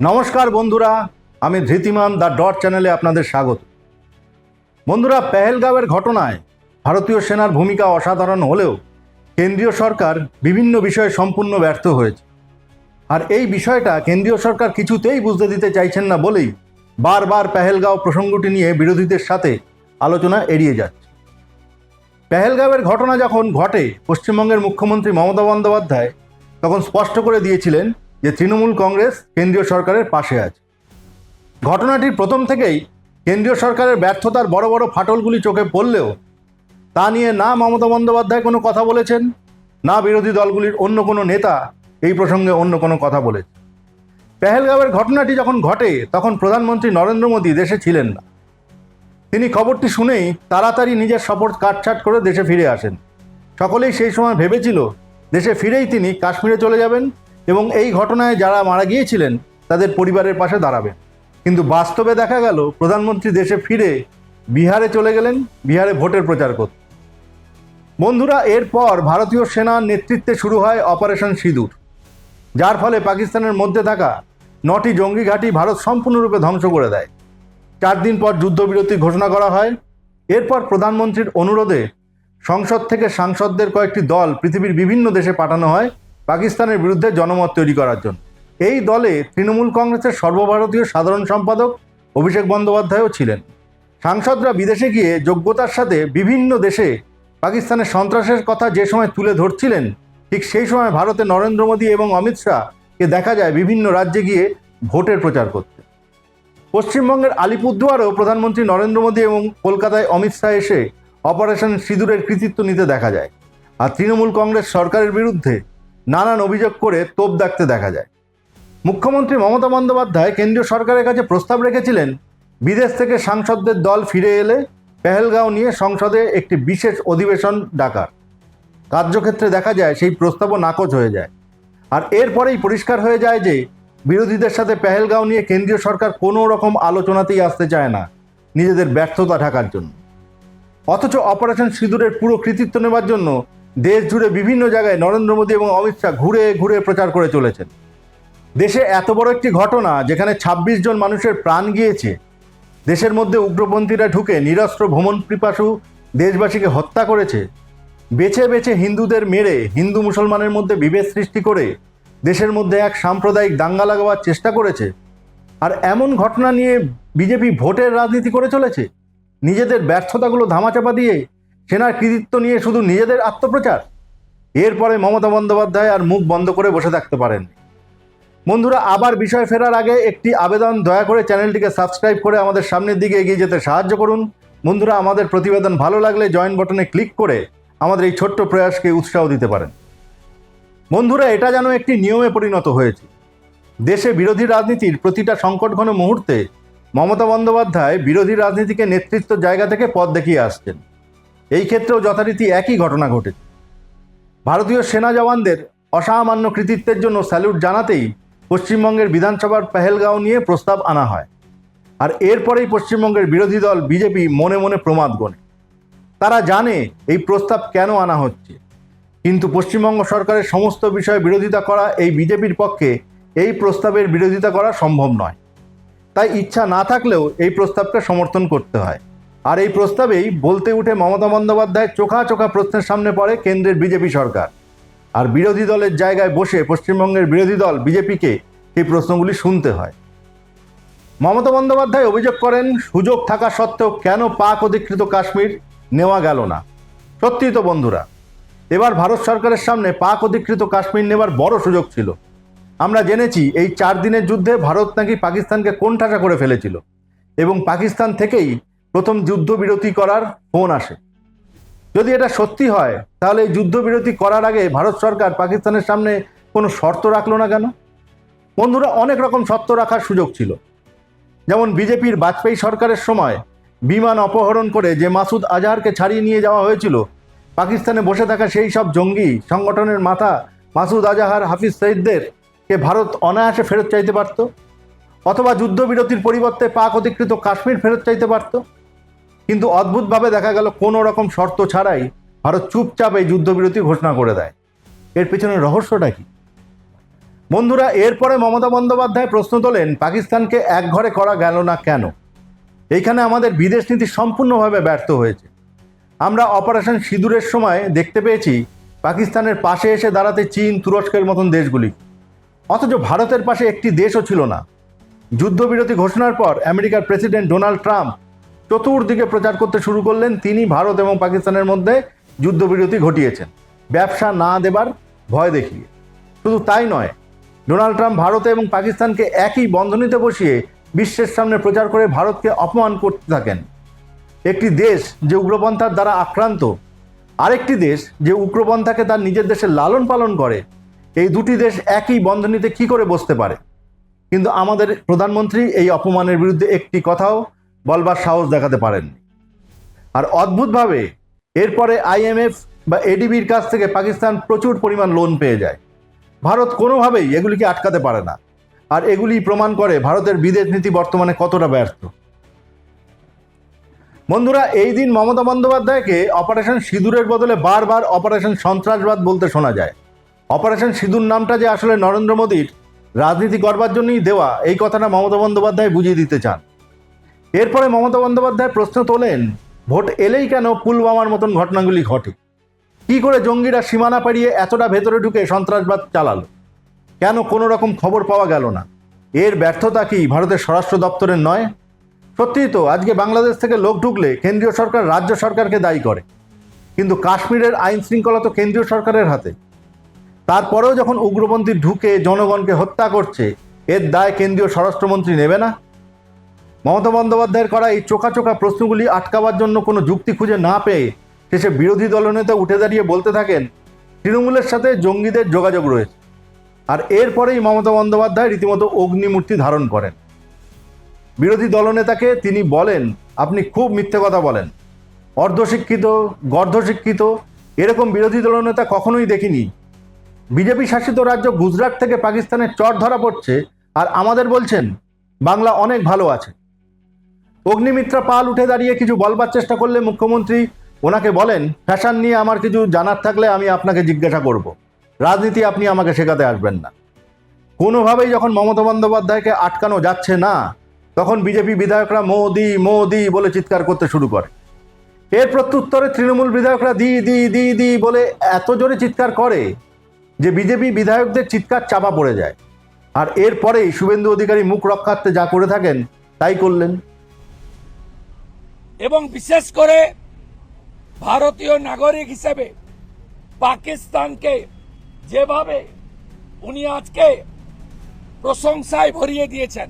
নমস্কার বন্ধুরা, আমি ধৃতিমান দ্য ডট চ্যানেলে আপনাদের স্বাগত। বন্ধুরা, পেহেলগাঁওয়ের ঘটনায় ভারতীয় সেনার ভূমিকা অসাধারণ হলেও কেন্দ্রীয় সরকার বিভিন্ন বিষয়ে সম্পূর্ণ ব্যর্থ হয়েছে। আর এই বিষয়টা কেন্দ্রীয় সরকার কিছুতেই বুঝতে দিতে চাইছেন না বলেই বারবার পেহেলগাঁও প্রসঙ্গটি নিয়ে বিরোধীদের সাথে আলোচনা এড়িয়ে যাচ্ছে। পেহেলগাঁওয়ের ঘটনা যখন ঘটে, পশ্চিমবঙ্গের মুখ্যমন্ত্রী মমতা বন্দ্যোপাধ্যায় তখন স্পষ্ট করে দিয়েছিলেন যে তৃণমূল কংগ্রেস কেন্দ্রীয় সরকারের পাশে আছে। ঘটনাটির প্রথম থেকেই কেন্দ্রীয় সরকারের ব্যর্থতার বড় বড় ফাটলগুলি চোখে পড়লেও তা নিয়ে না মমতা বন্দ্যোপাধ্যায় কোনো কথা বলেছেন, না বিরোধী দলগুলির অন্য কোনো নেতা এই প্রসঙ্গে অন্য কোনো কথা বলেছে পেহেলগাঁওয়ের ঘটনাটি যখন ঘটে, তখন প্রধানমন্ত্রী নরেন্দ্র মোদী দেশে ছিলেন না। তিনি খবরটি শুনেই তাড়াতাড়ি নিজের শপথ কাটছাট করে দেশে ফিরে আসেন। সকলেই সেই সময় ভেবেছিল, দেশে ফিরেই তিনি কাশ্মীরে চলে যাবেন এবং এই ঘটনায় যারা মারা গিয়েছিলেন, তাদের পরিবারের পাশে দাঁড়াবেন কিন্তু বাস্তবে দেখা গেল, প্রধানমন্ত্রী দেশে ফিরে বিহারে চলে গেলেন, বিহারে ভোটের প্রচার করতে। বন্ধুরা, এরপর ভারতীয় সেনার নেতৃত্বে শুরু হয় অপারেশন সিঁদুর। যার ফলে পাকিস্তানের মধ্যে থাকা নটি জঙ্গি ঘাঁটি ভারত সম্পূর্ণরূপে ধ্বংস করে দেয়। চার দিন পর যুদ্ধবিরতি ঘোষণা করা হয়। এরপর প্রধানমন্ত্রীর অনুরোধে সংসদ থেকে সাংসদদের কয়েকটি দল পৃথিবীর বিভিন্ন দেশে পাঠানো হয়। পাকিস্তানের বিরুদ্ধে জনমত তৈরি করার জন্য। এই দলে তৃণমূল কংগ্রেসের সর্বভারতীয় সাধারণ সম্পাদক অভিষেক বন্দ্যোপাধ্যায়ও ছিলেন। সাংসদরা বিদেশে গিয়ে যোগ্যতার সাথে বিভিন্ন দেশে পাকিস্তানের সন্ত্রাসের কথা যে সময় তুলে ধরছিলেন, ঠিক সেই সময় ভারতে নরেন্দ্র মোদী এবং অমিত শাহকে দেখা যায় বিভিন্ন রাজ্যে গিয়ে ভোটের প্রচার করতে। পশ্চিমবঙ্গের আলিপুরদুয়ারেও প্রধানমন্ত্রী নরেন্দ্র মোদী এবং কলকাতায় অমিত শাহ এসে অপারেশন সিঁদুরের কৃতিত্ব নিতে দেখা যায়। আর তৃণমূল কংগ্রেস সরকারের বিরুদ্ধে নানান অভিযোগ করে তোপ দাগতে দেখা যায়। মুখ্যমন্ত্রী মমতা বন্দ্যোপাধ্যায় কেন্দ্রীয় সরকারের কাছে প্রস্তাব রেখেছিলেন, বিদেশ থেকে সাংসদদের দল ফিরে এলে পেহেলগাঁও নিয়ে সংসদে একটি বিশেষ অধিবেশন ডাকার। কার্যক্ষেত্রে দেখা যায় সেই প্রস্তাবও নাকচ হয়ে যায়। আর এরপরেই পরিষ্কার হয়ে যায় যে, বিরোধীদের সাথে পেহেলগাঁও নিয়ে কেন্দ্রীয় সরকার কোনো রকম আলোচনাতেই আসতে চায় না, নিজেদের ব্যর্থতা ঢাকার জন্য। অথচ অপারেশন সিঁদুরের পুরো কৃতিত্ব নেবার জন্য দেশ জুড়ে বিভিন্ন জায়গায় নরেন্দ্র মোদী এবং অমিত শাহ ঘুরে ঘুরে প্রচার করে চলেছেন। দেশে এত বড় একটি ঘটনা, যেখানে ২৬ জন মানুষের প্রাণ গিয়েছে। দেশের মধ্যে উগ্রপন্থীরা ঢুকে নিরস্ত্র ভ্রমণ পিপাসু দেশবাসীকে হত্যা করেছে। বেছে বেছে হিন্দুদের মেরে হিন্দু মুসলমানের মধ্যে বিভেদ সৃষ্টি করে দেশের মধ্যে এক সাম্প্রদায়িক দাঙ্গা লাগাবার চেষ্টা করেছে। আর এমন ঘটনা নিয়ে বিজেপি ভোটের রাজনীতি করে চলেছে? নিজেদের ব্যর্থতাগুলো ধামাচাপা দিয়ে সেনার কৃতিত্ব নিয়ে শুধু নিজেদের আত্মপ্রচার? এরপরে মমতা বন্দ্যোপাধ্যায় আর মুখ বন্ধ করে বসে থাকতে পারেন। বন্ধুরা, আবার বিষয় ফেরার আগে একটি আবেদন দয়া করে চ্যানেলটিকে সাবস্ক্রাইব করে আমাদের সামনের দিকে এগিয়ে যেতে সাহায্য করুন। বন্ধুরা, আমাদের প্রতিবেদন ভালো লাগলে জয়েন বটনে ক্লিক করে আমাদের এই ছোট্ট প্রয়াসকে উৎসাহ দিতে পারেন। বন্ধুরা, এটা যেন একটি নিয়মে পরিণত হয়েছে। দেশে বিরোধী রাজনীতির প্রতিটা সংকটঘন মুহূর্তে মমতা বন্দ্যোপাধ্যায় বিরোধী রাজনীতিকে নেতৃত্ব জায়গা থেকে পথ দেখিয়ে আসছেন। এই ক্ষেত্রেও যথারীতি একই ঘটনা ঘটেছে ভারতীয় সেনা জওয়ানদের অসামান্য কৃতিত্বের জন্য স্যালুট জানাতেই পশ্চিমবঙ্গের বিধানসভার পেহেলগাঁও নিয়ে প্রস্তাব আনা হয়। আর এরপরেই পশ্চিমবঙ্গের বিরোধী দল বিজেপি মনে মনে প্রমাদ গণে তারা জানে এই প্রস্তাব কেন আনা হচ্ছে। কিন্তু পশ্চিমবঙ্গ সরকারের সমস্ত বিষয়ে বিরোধিতা করা এই বিজেপির পক্ষে এই প্রস্তাবের বিরোধিতা করা সম্ভব নয়। তাই ইচ্ছা না থাকলেও এই প্রস্তাবকে সমর্থন করতে হয়। আর এই প্রস্তাবেই বলতে উঠে মমতা বন্দ্যোপাধ্যায় চোখা চোখা প্রশ্নের সামনে পড়ে কেন্দ্রের বিজেপি সরকার। আর বিরোধী দলের জায়গায় বসে পশ্চিমবঙ্গের বিরোধী দল বিজেপিকে এই প্রশ্নগুলি শুনতে হয়। মমতা বন্দ্যোপাধ্যায় অভিযোগ করেন, সুযোগ থাকা সত্ত্বেও কেন পাক অধিকৃত কাশ্মীর নেওয়া গেল না? সত্যি তো বন্ধুরা, এবার ভারত সরকারের সামনে পাক অধিকৃত কাশ্মীর নেবার বড় সুযোগ ছিল। আমরা জেনেছি এই চার দিনের যুদ্ধে ভারত নাকি পাকিস্তানকে কোণঠাসা করে ফেলেছিল এবং পাকিস্তান থেকেই প্রথম যুদ্ধবিরতি করার ফোন আসে। যদি এটা সত্যি হয়, তাহলে এই যুদ্ধবিরতি করার আগে ভারত সরকার পাকিস্তানের সামনে কোনো শর্ত রাখল না কেন? বন্ধুরা, অনেক রকম শর্ত রাখার সুযোগ ছিল। যেমন বিজেপির বাজপেয়ী সরকারের সময় বিমান অপহরণ করে যে মাসুদ আজহারকে ছাড়িয়ে নিয়ে যাওয়া হয়েছিল, পাকিস্তানে বসে থাকা সেই সব জঙ্গি সংগঠনের মাথা মাসুদ আজাহার, হাফিজ সঈদদের কে ভারত অনায়াসে ফেরত চাইতে পারত? অথবা যুদ্ধবিরতির পরিবর্তে পাক অধিকৃত কাশ্মীর ফেরত চাইতে পারত? কিন্তু অদ্ভুতভাবে দেখা গেল কোনো রকম শর্ত ছাড়াই ভারত চুপচাপ এই যুদ্ধবিরতি ঘোষণা করে দেয়। এর পেছনে রহস্যটা কি? বন্ধুরা, এরপরে মমতা বন্দ্যোপাধ্যায় প্রশ্ন তোলেন, পাকিস্তানকে একঘরে করা গেল না কেন? এইখানে আমাদের বিদেশ নীতি সম্পূর্ণভাবে ব্যর্থ হয়েছে। আমরা অপারেশন সিঁদুরের সময় দেখতে পেয়েছি, পাকিস্তানের পাশে এসে দাঁড়াতে চীন, তুরস্কের মতন দেশগুলি। অথচ ভারতের পাশে একটি দেশও ছিল না। যুদ্ধবিরতি ঘোষণার পর আমেরিকার প্রেসিডেন্ট ডোনাল্ড ট্রাম্প চতুর্দিকে প্রচার করতে শুরু করলেন তিনি, ভারত এবং পাকিস্তানের মধ্যে যুদ্ধবিরতি ঘটিয়েছেন। ব্যবসা না দেবার ভয় দেখিয়ে। শুধু তাই নয়, ডোনাল্ড ট্রাম্প ভারত এবং পাকিস্তানকে একই বন্ধনীতে বসিয়ে বিশ্বের সামনে প্রচার করে ভারতকে অপমান করতে থাকেন। একটি দেশ যে উগ্রপন্থার দ্বারা আক্রান্ত, আরেকটি দেশ যে উগ্রপন্থাকে তার নিজের দেশে লালন পালন করে, এই দুটি দেশ একই বন্ধনীতে কি করে বসতে পারে? কিন্তু আমাদের প্রধানমন্ত্রী এই অপমানের বিরুদ্ধে একটি কথাও বলবার সাহস দেখাতে পারেননি আর অদ্ভুতভাবে, এরপরে আইএমএফ বা এডিবির কাছ থেকে পাকিস্তান প্রচুর পরিমাণ লোন পেয়ে যায়। ভারত কোনোভাবেই এগুলিকে আটকাতে পারে না। আর এগুলি প্রমাণ করে ভারতের বিদেশ নীতি বর্তমানে কতটা ব্যর্থ। বন্ধুরা, এই দিন মমতা বন্দ্যোপাধ্যায়কে অপারেশন সিঁদুরের বদলে বারবার অপারেশন সন্ত্রাসবাদ বলতে শোনা যায়। অপারেশন সিঁদুর নামটা যে আসলে নরেন্দ্র মোদীর রাজনীতি করবার জন্যই দেওয়া, এই কথাটা মমতা বন্দ্যোপাধ্যায় বুঝিয়ে দিতে চান। এরপরে মমতা বন্দ্যোপাধ্যায় প্রশ্ন তোলেন, ভোট এলেই কেন পুলওয়ামার মতন ঘটনাগুলি ঘটে? কি করে জঙ্গিরা সীমানা পেরিয়ে এতটা ভেতরে ঢুকে সন্ত্রাসবাদ চালালো? কেন কোনো রকম খবর পাওয়া গেল না? এর ব্যর্থতা কি ভারতের স্বরাষ্ট্র দপ্তরের নয়? সত্যিই তো, আজকে বাংলাদেশ থেকে লোক ঢুকলে কেন্দ্রীয় সরকার রাজ্য সরকারকে দায়ী করে। কিন্তু কাশ্মীরের আইন শৃঙ্খলা তো কেন্দ্রীয় সরকারের হাতে। তারপরেও যখন উগ্রপন্থী ঢুকে জনগণকে হত্যা করছে, এর দায় কেন্দ্রীয় স্বরাষ্ট্রমন্ত্রী নেবে না? মমতা বন্দ্যোপাধ্যায়ের করা এই চোখা চোখা প্রশ্নগুলি আটকাবার জন্য কোনো যুক্তি খুঁজে না পেয়ে শেষে বিরোধী দলনেতা উঠে দাঁড়িয়ে বলতে থাকেন, তৃণমূলের সাথে জঙ্গিদের যোগাযোগ রয়েছে। আর এরপরেই মমতা বন্দ্যোপাধ্যায় রীতিমতো অগ্নিমূর্তি ধারণ করেন। বিরোধী দলনেতাকে তিনি বলেন, আপনি খুব মিথ্যে কথা বলেন। অর্ধশিক্ষিত, গর্ধশিক্ষিত, এরকম বিরোধী দলনেতা কখনোই দেখিনি। বিজেপি শাসিত রাজ্য গুজরাট থেকে পাকিস্তানের চর ধরা পড়ছে, আর আমাদের বলছেন, বাংলা অনেক ভালো আছে। অগ্নিমিত্রা পাল উঠে দাঁড়িয়ে কিছু বলবার চেষ্টা করলে মুখ্যমন্ত্রী ওনাকে বলেন, ফ্যাশন নিয়ে আমার কিছু জানার থাকলে আমি আপনাকে জিজ্ঞাসা করব। রাজনীতি আপনি আমাকে শেখাতে আসবেন না। কোনোভাবেই যখন মমতা বন্দ্যোপাধ্যায়কে আটকানো যাচ্ছে না, তখন বিজেপি বিধায়করা মোদি মোদি বলে চিৎকার করতে শুরু করে। এর প্রত্যুত্তরে তৃণমূল বিধায়করা দি দি দি দি বলে এত জোরে চিৎকার করে যে বিজেপি বিধায়কদের চিৎকার চাপা পড়ে যায়। আর এরপরেই শুভেন্দু অধিকারী মুখ রক্ষার্থে যা করে থাকেন, তাই করলেন। এবং বিশেষ করে ভারতীয় নাগরিক হিসেবে পাকিস্তানকে যেভাবে উনি আজকে প্রশংসায় ভরিয়ে দিয়েছেন,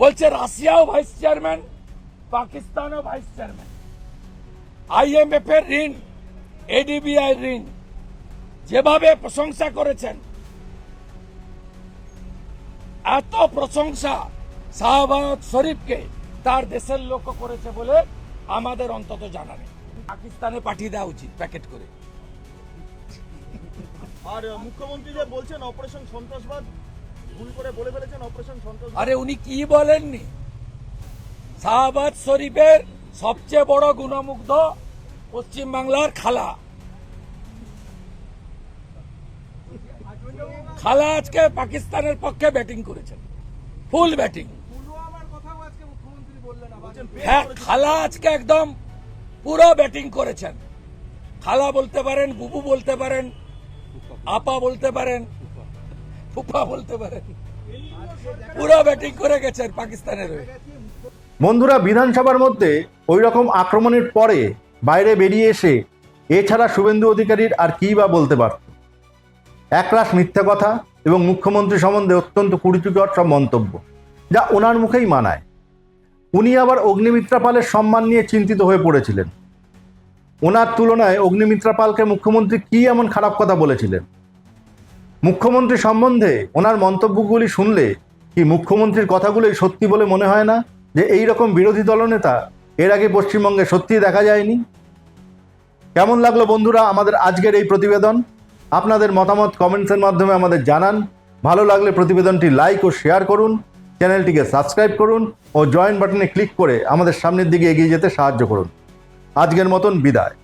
বলছে রাশিয়াও ভাইস চেয়ারম্যান, পাকিস্তানও ভাইস চেয়ারম্যান। আইএমএফ এর ঋণ এডিবিআই ঋণ, যেভাবে প্রশংসা করেছেন, এত প্রশংসা শাহবাজ শরীফকে তার দেশের লক্ষ্য করেছে বলে আমাদের অন্তত জানা নেই। পাকিস্তানে পাঠিয়ে দেওয়া উচিত প্যাকেট করে। আর মুখ্যমন্ত্রী যে বলছেন অপারেশন সন্ত্রাসবাদ ভুল করে বলে ফেলেছেন অপারেশন সন্ত্রাসবাদ। আরে উনি কি বলেননি? শাহবাজ শরীফের সবচেয়ে বড় গুণমুগ্ধ পশ্চিম বাংলার খালা। খালা আজকে পাকিস্তানের পক্ষে ব্যাটিং করেছেন। Full batting. খালা আজকে একদম পুরো ব্যাটিং করেছেন। খালা বলতে পারেন, বুবু বলতে পারেন, আপা বলতে পারেন, ফুফা বলতে পারেন, পুরো ব্যাটিং করে গেছেন পাকিস্তানের হয়ে। বন্ধুরা, বিধানসভার মধ্যে ওই রকম আক্রমণের পরে বাইরে বেরিয়ে এসে এছাড়া শুভেন্দু অধিকারীর আর কী বা বলতে পারত? একরাশ মিথ্যা কথা এবং মুখ্যমন্ত্রী সম্বন্ধে অত্যন্ত কুরুচিকর সব মন্তব্য, যা ওনার মুখেই মানায়। উনি আবার অগ্নিমিত্রা পালের সম্মান নিয়ে চিন্তিত হয়ে পড়েছিলেন। ওনার তুলনায় অগ্নিমিত্রা পালকে মুখ্যমন্ত্রী কী এমন খারাপ কথা বলেছিলেন? মুখ্যমন্ত্রী সম্বন্ধে ওনার মন্তব্যগুলি শুনলে কি মুখ্যমন্ত্রীর কথাগুলোই সত্যি বলে মনে হয় না? যে এই রকম বিরোধী দলনেতা এর আগে পশ্চিমবঙ্গে সত্যিই দেখা যায়নি? কেমন লাগল বন্ধুরা আমাদের আজকের এই প্রতিবেদন? আপনাদের মতামত কমেন্টসের মাধ্যমে আমাদের জানান। ভালো লাগলে প্রতিবেদনটি লাইক ও শেয়ার করুন। চ্যানেলটিকে সাবস্ক্রাইব করুন ও জয়েন বাটনে ক্লিক করে আমাদের সামনের দিকে এগিয়ে যেতে সাহায্য করুন। আজকের মতন বিদায়।